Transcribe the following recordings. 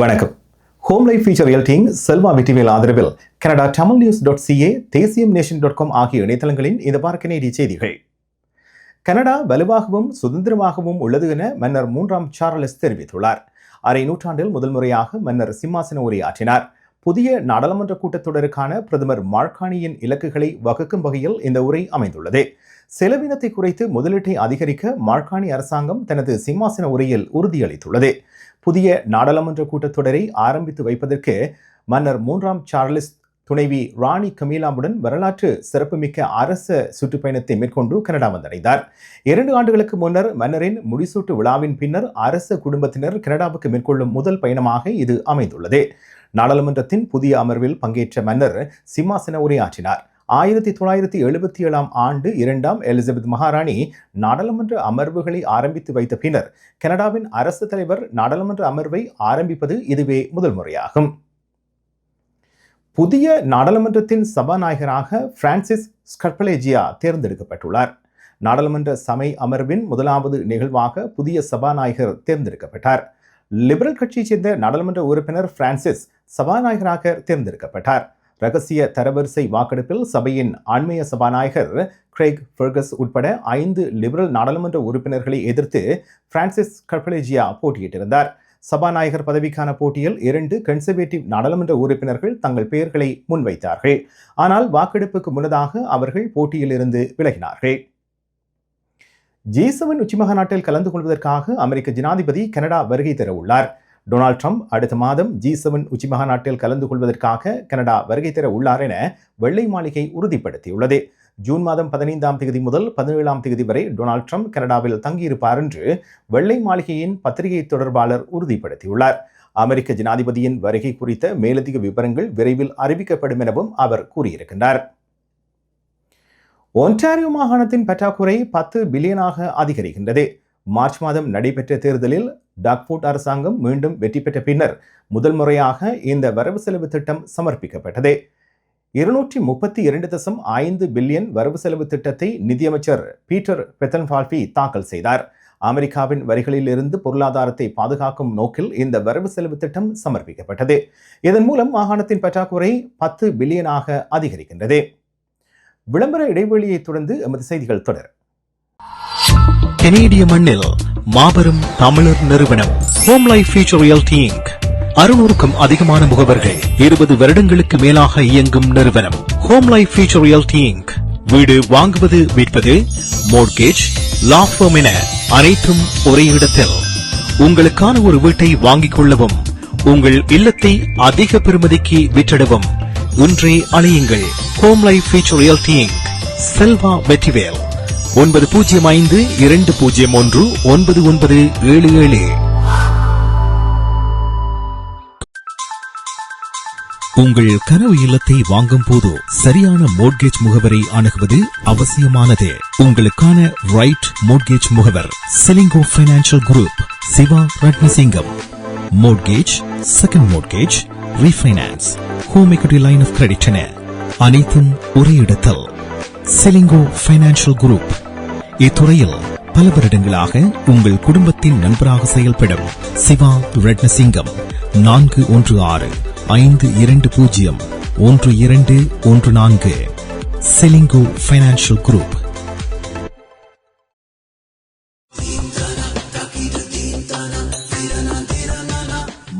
வணக்கம். Home life feature எல்டிங் செல்வா வெற்றிவேல் ஆதரவில். Canada Tamil news dot CA தேசியம் நேஷன் டாட் காம் ஆகிய இணையதளங்களின் இந்த பார்க்க நேரிய செய்திகள். கனடா வலுவாகவும் சுதந்திரமாகவும் உள்ளது என மன்னர் மூன்றாம் சார்லஸ் தெரிவித்துள்ளார். அரை நூற்றாண்டில் முதல் முறையாக மன்னர் சிம்மாசன உரையாற்றினார். புதிய நாடாளுமன்ற கூட்டத்தொடருக்கான பிரதமர் மார்கானியின் இலக்குகளை வகுக்கும் வகையில் இந்த உரை அமைந்துள்ளது. செலவினத்தை குறைத்து முதலீட்டை அதிகரிக்க மார்கானி அரசாங்கம் தனது சிம்மாசன உரையில் உறுதியளித்துள்ளது. புதிய நாடாளுமன்ற கூட்டத்தொடரை ஆரம்பித்து வைப்பதற்கு மன்னர் மூன்றாம் சார்லஸ் துணைவி ராணி கமீலாவுடன் வரலாற்று சிறப்புமிக்க அரச சுற்றுப்பயணத்தை மேற்கொண்டு கனடா வந்தடைந்தார். இரண்டு ஆண்டுகளுக்கு முன்னர் மன்னரின் முடிசூட்டு விழாவின் பின்னர் அரச குடும்பத்தினர் கனடாவுக்கு மேற்கொள்ளும் முதல் பயணமாக இது அமைந்துள்ளது. நாடாளுமன்றத்தின் புதிய அமர்வில் பங்கேற்ற மன்னர் சிம்மாசன உரையாற்றினார். ஆயிரத்தி தொள்ளாயிரத்தி எழுபத்தி ஏழாம் ஆண்டு இரண்டாம் எலிசபெத் மகாராணி நாடாளுமன்ற அமர்வுகளை ஆரம்பித்து வைத்த பின்னர் கனடாவின் அரசு தலைவர் நாடாளுமன்ற அமர்வை ஆரம்பிப்பது இதுவே முதல் முறையாகும். புதிய நாடாளுமன்றத்தின் சபாநாயகராக பிரான்சிஸ் ஸ்கர்பலேஜியா தேர்ந்தெடுக்கப்பட்டுள்ளார். நாடாளுமன்ற சமை அமர்வின் முதலாவது நிகழ்வாக புதிய சபாநாயகர் தேர்ந்தெடுக்கப்பட்டார். லிபரல் கட்சியைச் சேர்ந்த நாடாளுமன்ற உறுப்பினர் பிரான்சிஸ் சபாநாயகராக தேர்ந்தெடுக்கப்பட்டார். ரகசிய தரவரிசை வாக்கெடுப்பில் சபையின் ஆண்மைய சபாநாயகர் கிரேக் ஃபெர்கஸ் உட்பட ஐந்து லிபரல் நாடாளுமன்ற உறுப்பினர்களை எதிர்த்து பிரான்சிஸ் கர்பலேஜியா போட்டியிட்டிருந்தார். சபாநாயகர் பதவிக்கான போட்டியில் இரண்டு கன்சர்வேட்டிவ் நாடாளுமன்ற உறுப்பினர்கள் தங்கள் பெயர்களை முன்வைத்தார்கள். ஆனால் வாக்கெடுப்புக்கு முன்னதாக அவர்கள் போட்டியிலிருந்து விலகினார்கள். ஜி செவன் உச்சிமகாநாட்டில் கலந்து கொள்வதற்காக அமெரிக்க ஜனாதிபதி கனடா வருகை தர உள்ளார் டொனால்ட் ட்ரம்ப் அடுத்த மாதம் ஜி செவன் உச்சிமகாநாட்டில் கலந்து கொள்வதற்காக கனடா வருகை தர உள்ளார் என வெள்ளை மாளிகை உறுதிப்படுத்தியுள்ளது. ஜூன் மாதம் பதினைந்தாம் தேதி முதல் பதினேழாம் தேதி வரை டொனால்ட் ட்ரம்ப் கனடாவில் தங்கியிருப்பார் என்று வெள்ளை மாளிகையின் பத்திரிகை தொடர்பாளர் உறுதிப்படுத்தியுள்ளார். அமெரிக்க ஜனாதிபதியின் வருகை குறித்த மேலதிக விவரங்கள் விரைவில் அறிவிக்கப்படும் எனவும் அவர் கூறியிருக்கின்றார். ஒன்டாரியோ மாகாணத்தின் பற்றாக்குறை பத்து பில்லியனாக அதிகரிக்கின்றது. மார்ச் மாதம் நடைபெற்ற தேர்தலில் டாக்ஃபோர்ட் அரசாங்கம் மீண்டும் வெற்றி பெற்ற பின்னர் முதல் முறையாக இந்த வரவு செலவு திட்டம் சமர்ப்பிக்கப்பட்டது. இருநூற்றி முப்பத்தி இரண்டு தசம் ஐந்து பில்லியன் வரவு செலவு திட்டத்தை நிதியமைச்சர் பீட்டர் பெத்தன்ஃபால்பி தாக்கல் செய்தார். அமெரிக்காவின் வரிகளில் இருந்து பொருளாதாரத்தை பாதுகாக்கும் நோக்கில் இந்த வரவு செலவு திட்டம் சமர்ப்பிக்கப்பட்டது. இதன் மூலம் மாகாணத்தின் பற்றாக்குறை பத்து பில்லியனாக அதிகரிக்கின்றது. விளம்பர இடைவெளியை தொடர்ந்து எமது செய்திகள் தொடர். கனேடிய மண்ணில் மாபெரும் தமிழர் நிறுவனம் home life future realty inc அறுநூறுக்கும் அதிகமான முகவர்கள் இருபது வருடங்களுக்கு மேலாக இயங்கும் நிறுவனம் home life future realty inc வீடு வாங்குவது விற்பது மோர்கேஜ் லா firm என அனைத்தும் ஒரே இடத்தில். உங்களுக்கான ஒரு வீட்டை வாங்கிக் கொள்ளவும் உங்கள் இல்லத்தை அதிக பெருமதிக்கு விற்றிடவும் ஒன்றே அழையுங்கள் home life future realty inc Selva Vetrivel ஒன்பது பூஜ்ஜியம் ஐந்து இரண்டு பூஜ்ஜியம் ஒன்று ஒன்பது ஒன்பது ஏழு ஏழு. உங்கள் கனவு இல்லத்தை வாங்கும் போது சரியான மோட்கேஜ் முகவரை அணுகுவது அவசியமானது. உங்களுக்கான ரைட் மோட்கேஜ் முகவர் Ceylinco financial group Siva Ratnasingam mortgage second mortgage refinance home equity line of credit என அனைத்தும் ஒரே இடத்தில். செலிங்கோ பைனான்சியல் குரூப் இத்துறையில் பல வருடங்களாக உங்கள் குடும்பத்தின் நண்பராக செயல்படும் சிவா ரட்னசிங்கம். நான்கு ஒன்று ஆறு ஐந்து இரண்டு பூஜ்ஜியம் ஒன்று இரண்டு ஒன்று நான்கு. செலிங்கோ பைனான்சியல் குரூப்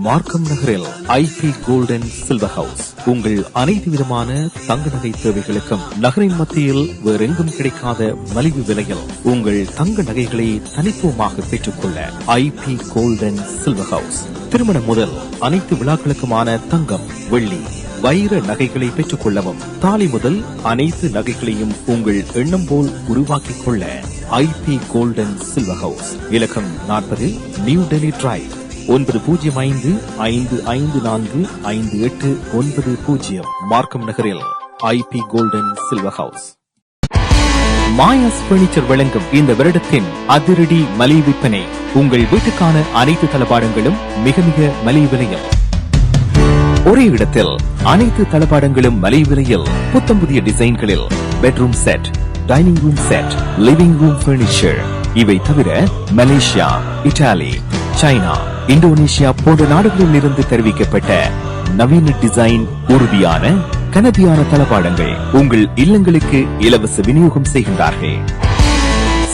மார்க்கம் நகரில் ஐபி கோல்டன் சில்வர் ஹவுஸ் உங்கள் அனைத்து விதமான தங்க நகை தேவைகளுக்கும் நகரின் மத்தியில் வேறெங்கும் கிடைக்காத மலிவு விலையில் உங்கள் தங்க நகைகளை தனித்துவமாக பெற்றுக்கொள்ள ஐபி கோல்டன் சில்வர் ஹவுஸ் திருமணம் முதல் அனைத்து விழாக்களுக்குமான தங்கம் வெள்ளி வைர நகைகளை பெற்றுக் கொள்ளவும் தாலி முதல் அனைத்து நகைகளையும் உங்கள் எண்ணம் போல் உருவாக்கிக் கொள்ள ஐபி கோல்டன் சில்வர் ஹவுஸ் இலக்கம் நாற்பது நியூ டெல்லி டிரைவ் ஒன்பது பூஜ்ஜியம் ஐந்து ஐந்து ஐந்து நான்கு ஐந்து எட்டு ஒன்பது பூஜ்ஜியம் மார்க்கம் நகரில் IP golden silver house Maya's furniture வழங்கும் இந்த வருடத்தின் அதிரடி மலிவு விற்பனை உங்கள் வீட்டுக்கான அனைத்து தளபாடங்களும் மிக மிக மலிவு விலையில். ஒரே இடத்தில் அனைத்து தளபாடங்களும் மலிவு விலையில் புத்தம் புதிய டிசைன்களில் bedroom set dining room set living room furniture இவை தவிர மலேசியா இத்தாலி சைனா இந்தோனேஷியா போன்ற நாடுகளில் இருந்து தெரிவிக்கப்பட்ட நவீன டிசைன் உறுதியான கனதியான தளபாடங்கள் உங்கள் இல்லங்களுக்கு இலவச விநியோகம் செய்கின்றார்கள்.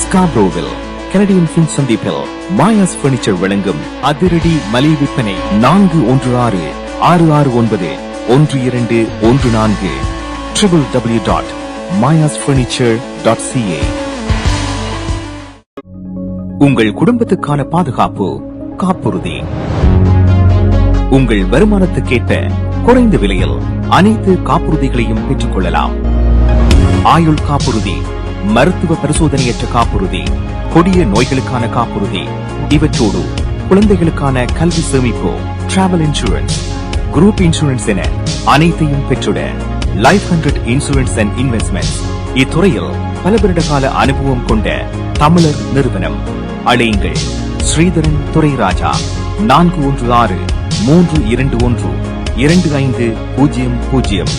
ஸ்காப்ரோவில் கனடியன் பின் சந்திப்பில் மாயாஸ் பர்னிச்சர் வழங்கும் அதிரடி மலை விற்பனை நான்கு ஒன்று ஆறு ஆறு ஆறு ஒன்பது ஒன்று இரண்டு ஒன்று நான்கு triple W dot Maya's furniture dot CA உங்கள் குடும்பத்துக்கான பாதுகாப்பு காப்புறுதி. உங்கள் வருமானத்துக்கேற்ற குறைந்த விலையில் அனைத்து காப்புறுதிகளையும் பெற்றுக் கொள்ளலாம். ஆயுள் காப்புறுதி மருத்துவ பரிசோதனையற்ற காப்புறுதி கொடிய நோய்களுக்கான காப்புறுதி இவற்றோடு குழந்தைகளுக்கான கல்வி சேமிப்பு டிராவல் இன்சூரன்ஸ் குரூப் இன்சூரன்ஸ் என அனைத்தையும் பெற்றுட life hundred insurance and investment இத்துறையில் பல வருட கால அனுபவம் கொண்ட தமிழர் நிறுவனம். அழையுங்கள். ஸ்ரீதரன் துரைராஜா நான்கு ஒன்று ஆறு மூன்று இரண்டு ஒன்று இரண்டு ஐந்து பூஜ்ஜியம் பூஜ்ஜியம்.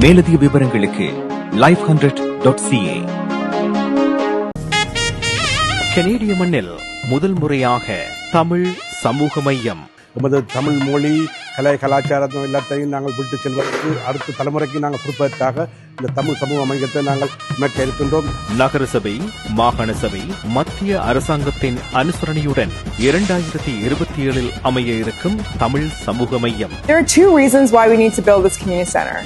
மேலதிக விவரங்களுக்கு லைஃப் ஹண்ட்ரட் டாட் சிஏ கனேடிய மண்ணில் முதல் முறையாக தமிழ் சமூக மையம். எமது தமிழ் மொழி கலை கலாச்சாரம் எல்லாத்தையும் நாங்கள் விட்டு செல்வதற்கு அடுத்த தலைமுறைக்கு நாங்கள் கொடுப்பதற்காக இந்த தமிழ் சமூக மையத்தை நாங்கள் அமைக்க இருக்கின்றோம் நகரசபை மாகாண சபை மத்திய அரசாங்கத்தின் அனுசரணையுடன் இரண்டாயிரத்தி இருபத்தி ஏழில் அமைய இருக்கும் தமிழ் சமூக மையம் There are two reasons why we need to build this community center.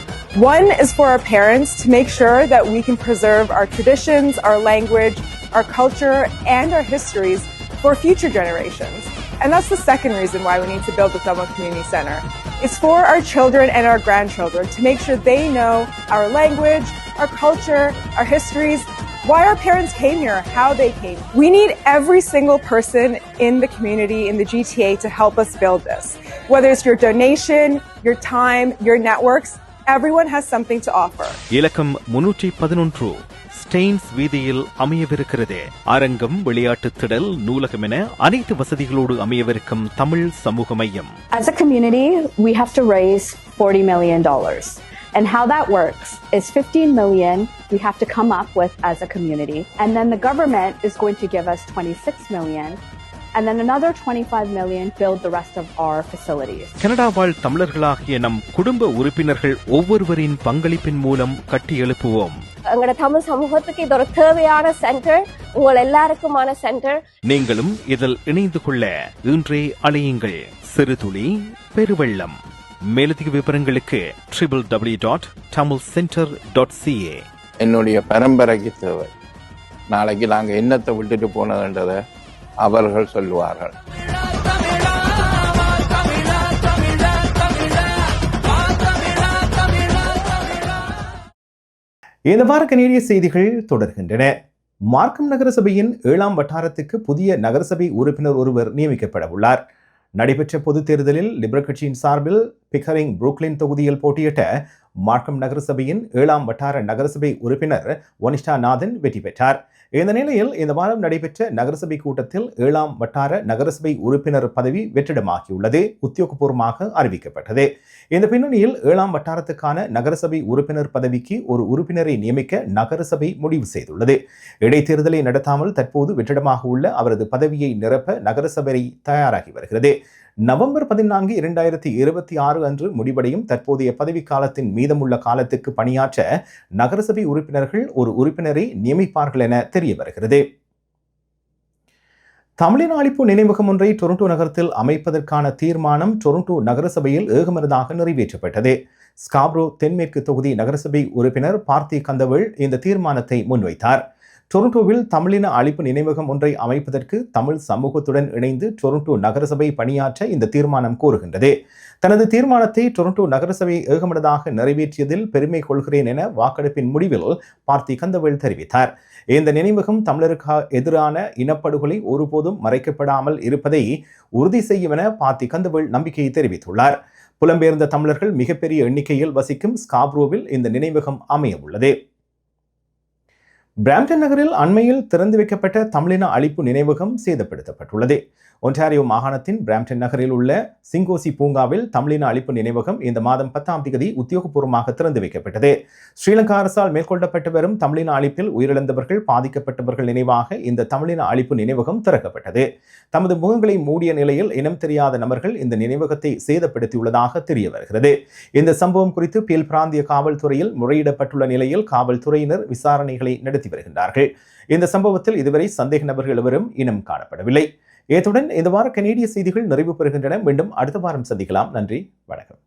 One is for our parents to make sure that we can preserve our traditions, our language, our culture, and our histories for future generations. And that's the second reason why we need to build the Thelma Community Center. It's for our children and our grandchildren to make sure they know our language, our culture, our histories, why our parents came here, how they came. We need every single person in the community, in the GTA, to help us build this. Whether it's your donation, your time, your networks, everyone has something to offer. இலக்கம் முன்னூற்றி பதினொன்று stains வீதியில் அமையவிருக்கிறது அரங்கம் விளையாட்டு திடல் நூலகம் என அனைத்து வசதிகளோடு அமையவிருக்கும் தமிழ் சமூக மையம் As a community, we have to raise $40 million. And how that works is 15 million we have to come up with as a community. And then the government is going to give us 26 million. And then another 25 million build the rest of our facilities. Canada வாழ் தமிழர்களாகிய நம் குடும்ப உறுப்பினர்கள் ஒவ்வொருவரின் பங்களிப்பின் மூலம் கட்டி எழுப்புவோம் எங்களோட தமிழ் சமூகத்துக்கு இது ஒரு தேவையான சென்டர் உங்கள் எல்லாருக்குமான சென்டர் நீங்களும் இதில் இணைந்து கொள்ள இன்றே அழையுங்கள் சிறுதுளி பெருவெள்ளம். மேலதிக விவரங்களுக்கு triple W dot Tamil centre dot CA என்னுடைய பரம்பரைக்கு தேவை. நாளைக்கு நாங்கள் என்னத்தை விட்டுட்டு போனதுன்றதை அவர்கள் சொல்லுவார்கள். இந்த வார கனேடிய செய்திகள் தொடர்கின்றன. மார்க்கம் நகரசபையின் ஏழாம் வட்டாரத்துக்கு புதிய நகரசபை உறுப்பினர் ஒருவர் நியமிக்கப்பட உள்ளார். நடைபெற்ற பொதுத் தேர்தலில் லிபரல் கட்சியின் சார்பில் பிக்கரிங் புரூக்லின் தொகுதியில் போட்டியிட்ட மார்க்கம் நகரசபையின் ஏழாம் வட்டார நகரசபை உறுப்பினர் ஒனிஷ்டா நாதன் வெற்றி பெற்றார். இந்த நிலையில் இந்த வாரம் நடைபெற்ற நகரசபை கூட்டத்தில் ஏழாம் வட்டார நகரசபை உறுப்பினர் பதவி வெற்றிடமாகியுள்ளது உத்தியோகபூர்வமாக அறிவிக்கப்பட்டது. இந்த பின்னணியில் ஏழாம் வட்டாரத்துக்கான நகரசபை உறுப்பினர் பதவிக்கு ஒரு உறுப்பினரை நியமிக்க நகரசபை முடிவு செய்துள்ளது. இடைத்தேர்தலை நடத்தாமல் தற்போது வெற்றிடமாக உள்ள அவரது பதவியை நிரப்ப நகரசபை தயாராகி வருகிறது. நவம்பர் பதினான்கு இரண்டாயிரத்தி இருபத்தி ஆறு அன்று முடிவடையும் தற்போதைய பதவி காலத்தின் மீதமுள்ள காலத்துக்கு பணியாற்ற நகரசபை உறுப்பினர்கள் ஒரு உறுப்பினரை நியமிப்பார்கள் என தெரிய வருகிறது தமிழின அழிப்பு நினைவகம் ஒன்றை டொரண்டோ நகரத்தில் அமைப்பதற்கான தீர்மானம் டொரண்டோ நகரசபையில் ஏகமனதாக நிறைவேற்றப்பட்டது. ஸ்காப்ரோ தென்மேற்கு தொகுதி நகரசபை உறுப்பினர் பார்த்தி கந்தவள் இந்த தீர்மானத்தை முன்வைத்தார். டொரண்டோவில் தமிழின அழிப்பு நினைவகம் ஒன்றை அமைப்பதற்கு தமிழ் சமூகத்துடன் இணைந்து டொரண்டோ நகரசபை பணியாற்ற இந்த தீர்மானம் கூறுகின்றது தனது தீர்மானத்தை டொரண்டோ நகரசபை ஏகமனதாக நிறைவேற்றியதில் பெருமை கொள்கிறேன் என வாக்கெடுப்பின் முடிவில் பார்த்தி கந்தவேல் தெரிவித்தார். இந்த நினைவகம் தமிழருக்கு எதிரான இனப்படுகொலை ஒருபோதும் மறைக்கப்படாமல் இருப்பதை உறுதி செய்யும் என பார்த்தி கந்தவேல் நம்பிக்கையை தெரிவித்துள்ளார். புலம்பெயர்ந்த தமிழர்கள் மிகப்பெரிய எண்ணிக்கையில் வசிக்கும் ஸ்காப்ரோவில் இந்த நினைவகம் அமைய உள்ளது பிராம்டன் நகரில் அண்மையில் திறந்து வைக்கப்பட்ட தமிழின அழிப்பு நினைவகம் சேதப்படுத்தப்பட்டுள்ளது. ஒன்டாரியோ மாகாணத்தின் பிராம்டன் நகரில் உள்ள சிங்கோசி பூங்காவில் தமிழின அழிப்பு நினைவகம் இந்த மாதம் பத்தாம் தேதி உத்தியோகபூர்வமாக திறந்து வைக்கப்பட்டது. ஸ்ரீலங்கா அரசால் மேற்கொள்ளப்பட்டு வரும் தமிழின அழிப்பில் உயிரிழந்தவர்கள் பாதிக்கப்பட்டவர்கள் நினைவாக இந்த தமிழின அழிப்பு நினைவகம் திறக்கப்பட்டது. தமது முகங்களை மூடிய நிலையில் இனம் தெரியாத நபர்கள் இந்த நினைவகத்தை சேதப்படுத்தியுள்ளதாக தெரிய வருகிறது. இந்த சம்பவம் குறித்து பீல் பிராந்திய காவல்துறையில் முறையிடப்பட்டுள்ள நிலையில் காவல்துறையினர் விசாரணைகளை நடத்தி வருகின்றார்கள். இந்த சம்பவத்தில் இதுவரை சந்தேக நபர்கள் எவரும் இனம் காணப்படவில்லை. இத்துடன் இந்த வார கனேடிய செய்திகள் நிறைவு பெறுகின்றன. மீண்டும் அடுத்த வாரம் சந்திக்கலாம். நன்றி. வணக்கம்.